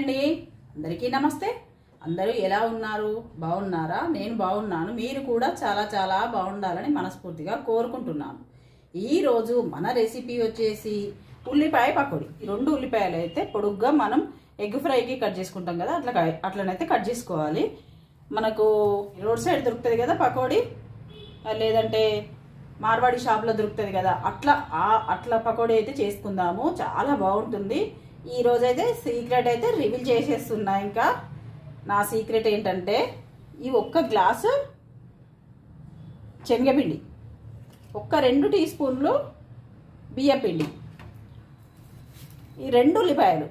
అండి అందరికీ నమస్తే. అందరూ ఎలా ఉన్నారు? బాగున్నారా? నేను బాగున్నాను. మీరు కూడా చాలా చాలా బాగుండాలని మనస్ఫూర్తిగా కోరుకుంటున్నాను. ఈరోజు మన రెసిపీ వచ్చేసి ఉల్లిపాయ పకోడీ. ఈ రెండు ఉల్లిపాయలు అయితే పొడుగ్గా మనం ఎగ్ ఫ్రైకి కట్ చేసుకుంటాం కదా అట్లా క- అట్లనైతే కట్ చేసుకోవాలి. మనకు రోడ్ సైడ్ దొరుకుతుంది కదా పకోడీ? లేదంటే మార్వాడి షాప్లో దొరుకుతుంది కదా అట్లా అట్లా పకోడీ అయితే చేసుకుందాము. చాలా బాగుంటుంది. ఈరోజైతే సీక్రెట్ అయితే రివీల్ చేసేస్తున్నా ఇంకా. నా సీక్రెట్ ఏంటంటే ఈ ఒక్క గ్లాసు శనగపిండి ఒక్క రెండు టీ స్పూన్లు బియ్యపిండి ఈ రెండు ఉల్లిపాయలు.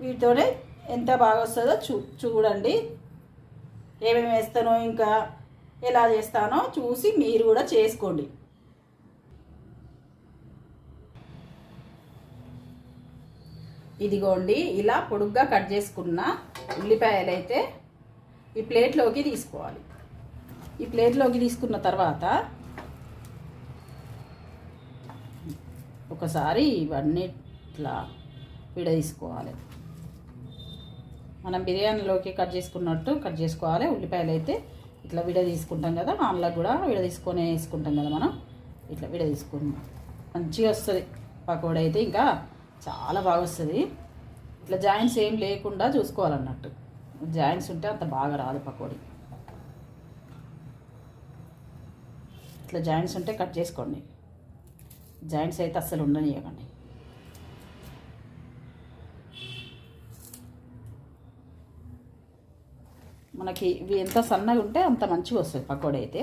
వీటితోనే ఎంత బాగా వస్తుందో చూ చూడండి. ఏమేమి వేస్తానో ఇంకా ఎలా చేస్తానో చూసి మీరు కూడా చేసుకోండి. ఇదిగోండి ఇలా పొడుగ్గా కట్ చేసుకున్న ఉల్లిపాయలు అయితే ఈ ప్లేట్లోకి తీసుకోవాలి. ఈ ప్లేట్లోకి తీసుకున్న తర్వాత ఒకసారి ఇవన్నీ ఇట్లా విడదీసుకోవాలి. మనం బిర్యానీలోకి కట్ చేసుకున్నట్టు కట్ చేసుకోవాలి. ఉల్లిపాయలు అయితే ఇట్లా విడ తీసుకుంటాం కదా అందులో కూడా విడ తీసుకొని వేసుకుంటాం కదా మనం ఇట్లా విడ మంచిగా వస్తుంది. పకోడీ అయితే ఇంకా చాలా బాగా వస్తుంది ఇట్లా జాయింట్స్ ఏం లేకుండా చూసుకోవాలన్నట్టు. జాయింట్స్ ఉంటే అంత బాగా రాదు పకోడీ. ఇట్లా జాయింట్స్ ఉంటే కట్ చేసుకోండి. జాయింట్స్ అయితే అస్సలు ఉండనివ్వకండి మనకి ఇవి ఎంత సన్నగా ఉంటే అంత మంచిగా వస్తుంది పకోడీ అయితే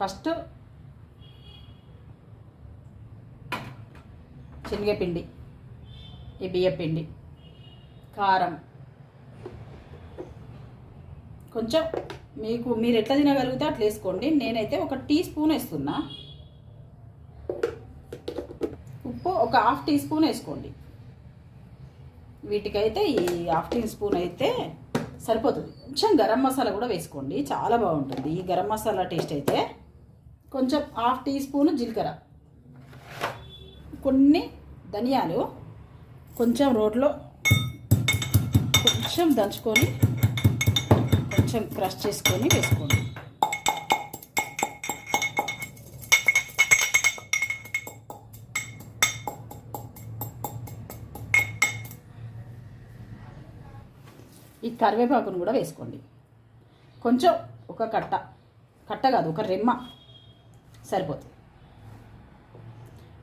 ఫస్ట్ శనగపిండి ఈ బియ్యపిండి కారం. కొంచెం మీకు మీరు ఎట్లా తినగలిగితే అట్లా వేసుకోండి. నేనైతే ఒక టీ స్పూన్ వేస్తున్నా. ఉప్పు ఒక హాఫ్ టీ స్పూన్ వేసుకోండి. వీటికైతే ఈ హాఫ్ టీ స్పూన్ అయితే సరిపోతుంది. కొంచెం గరం మసాలా కూడా వేసుకోండి. చాలా బాగుంటుంది. ఈ గరం మసాలా టేస్ట్ అయితే కొంచెం హాఫ్ టీ స్పూన్ జీలకర్ర. కొన్ని ధనియాలు కొంచెం రోట్లో కొంచెం దంచుకొని కొంచెం క్రష్ చేసుకొని వేసుకోండి. ఈ కరివేపాకును కూడా వేసుకోండి. కొంచెం ఒక కట్ట కట్ట కాదు ఒక రెమ్మ. సరిపోతుంది.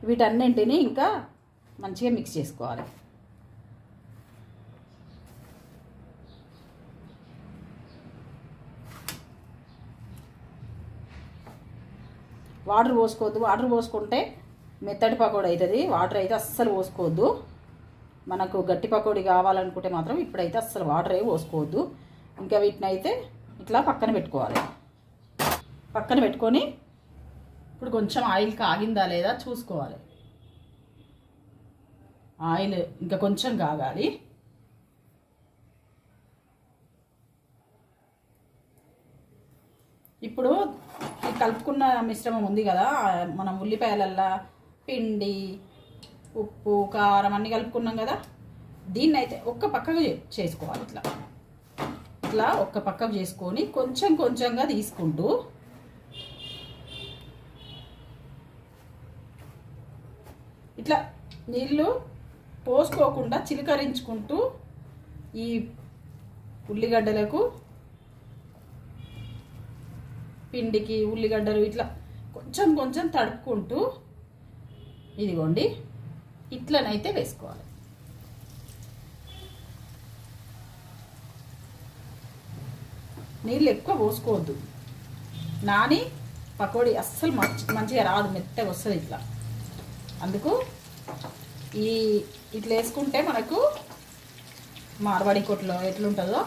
వీటన్నింటినీ ఇంకా మంచిగా మిక్స్ చేసుకోవాలి. వాటర్ పోసుకోవద్దు. వాటర్ పోసుకుంటే మెత్తటి పకోడీ అవుతుంది వాటర్ అయితే అస్సలు పోసుకోవద్దు. మనకు గట్టి పకోడీ కావాలనుకుంటే మాత్రం ఇప్పుడైతే అస్సలు వాటర్ ఏ పోసుకోవద్దు. ఇంకా వీటిని అయితే ఇట్లా పక్కన పెట్టుకోవాలి. పక్కన పెట్టుకొని ఇప్పుడు కొంచెం ఆయిల్ కాగిందా లేదా చూసుకోవాలి. ఆయిల్ ఇంకా కొంచెం కాగాలి. ఇప్పుడు కలుపుకున్న మిశ్రమం ఉంది కదా మనం ఉల్లిపాయలల్లా పిండి ఉప్పు కారం అన్నీ కలుపుకున్నాం కదా దీన్ని అయితే ఒక్క పక్కకు చే- చేసుకోవాలి ఇట్లా. ఇట్లా ఒక్క పక్కకు చేసుకొని కొంచెం కొంచెంగా తీసుకుంటూ ఇట్లా నీళ్ళు పోసుకోకుండా చిలకరించుకుంటూ ఈ ఉల్లిగడ్డలకు పిండికి ఉల్లిగడ్డలు ఇట్లా కొంచెం కొంచెం తడుపుకుంటూ ఇదిగోండి ఇట్లనైతే వేసుకోవాలి. నీళ్ళు ఎక్కువ పోసుకోవద్దు. నాని పకోడీ అస్సలు మంచి మంచిగా రాదు మెత్తగా వస్తుంది ఇట్లా. అందుకు ఈ ఇట్లా వేసుకుంటే మనకు మార్వాడి కొట్లో ఎట్లుంటుందో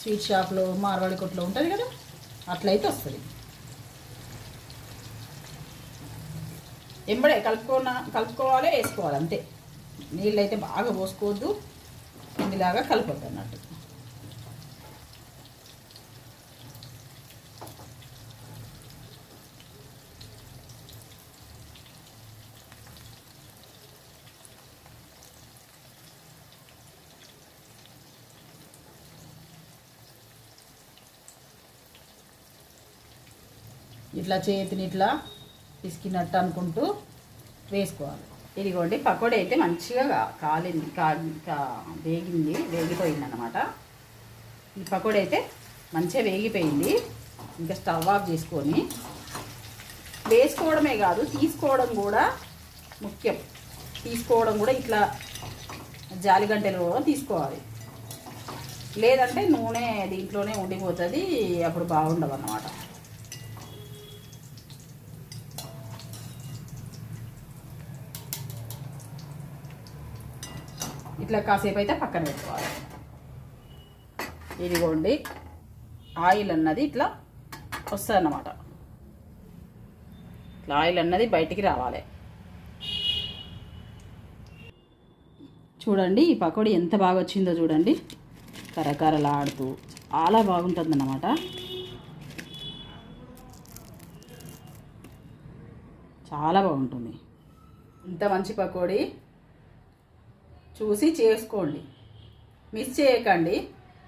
స్వీట్ షాప్లో మార్వాడి కొట్లో ఉంటుంది కదా అట్లయితే వస్తుంది. ఎంబడే కలుపుకోన కలుపుకోవాలి వేసుకోవాలి అంతే. నీళ్ళు అయితే బాగా పోసుకోవద్దు ఇందులాగా కలపొద్దు అన్నట్టు ఇట్లా చేతిని ఇట్లా పిసికినట్టు అనుకుంటూ వేసుకోవాలి. ఇదిగోండి పకోడీ అయితే మంచిగా కాలింది కా వేగింది వేగిపోయింది అనమాట ఈ పకోడీ అయితే మంచిగా వేగిపోయింది. ఇంకా స్టవ్ ఆఫ్ చేసుకొని వేసుకోవడమే కాదు తీసుకోవడం కూడా ముఖ్యం. తీసుకోవడం కూడా ఇట్లా జాలిగంటెలో తీసుకోవాలి. లేదంటే నూనె దీంట్లోనే ఉండిపోతుంది అప్పుడు బాగుండవు అన్నమాట ఇట్లా కాసేపు అయితే పక్కన పెట్టుకోవాలి. ఇదిగోండి ఆయిల్ అన్నది ఇట్లా వస్తుంది అన్నమాట ఇట్లా ఆయిల్ అన్నది బయటికి రావాలి. చూడండి ఈ పకోడీ ఎంత బాగా వచ్చిందో చూడండి. కరకరలాడుతూ చాలా బాగుంటుంది అన్నమాట చాలా బాగుంటుంది. ఇంత మంచి పకోడీ. చూసి చేసుకోండి. మిస్ చేయకండి.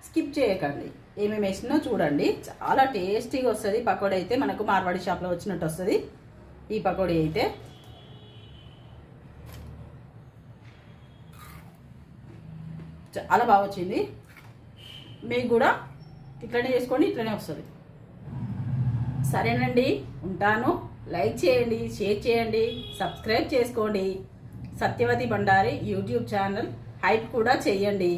స్కిప్ చేయకండి. ఏమేమి వేసినో చూడండి. చాలా టేస్టీగా వస్తుంది. పకోడీ అయితే మనకు మార్వాడి షాప్లో వచ్చినట్టు వస్తుంది. ఈ పకోడీ అయితే. చాలా బాగా వచ్చింది. మీకు కూడా ఇట్లనే చేసుకోండి ఇట్లనే వస్తుంది. సరేనండి. ఉంటాను. లైక్ చేయండి షేర్ చేయండి సబ్స్క్రైబ్ చేసుకోండి. Satyavathi Bandari YouTube channel hype కూడా చేయండి.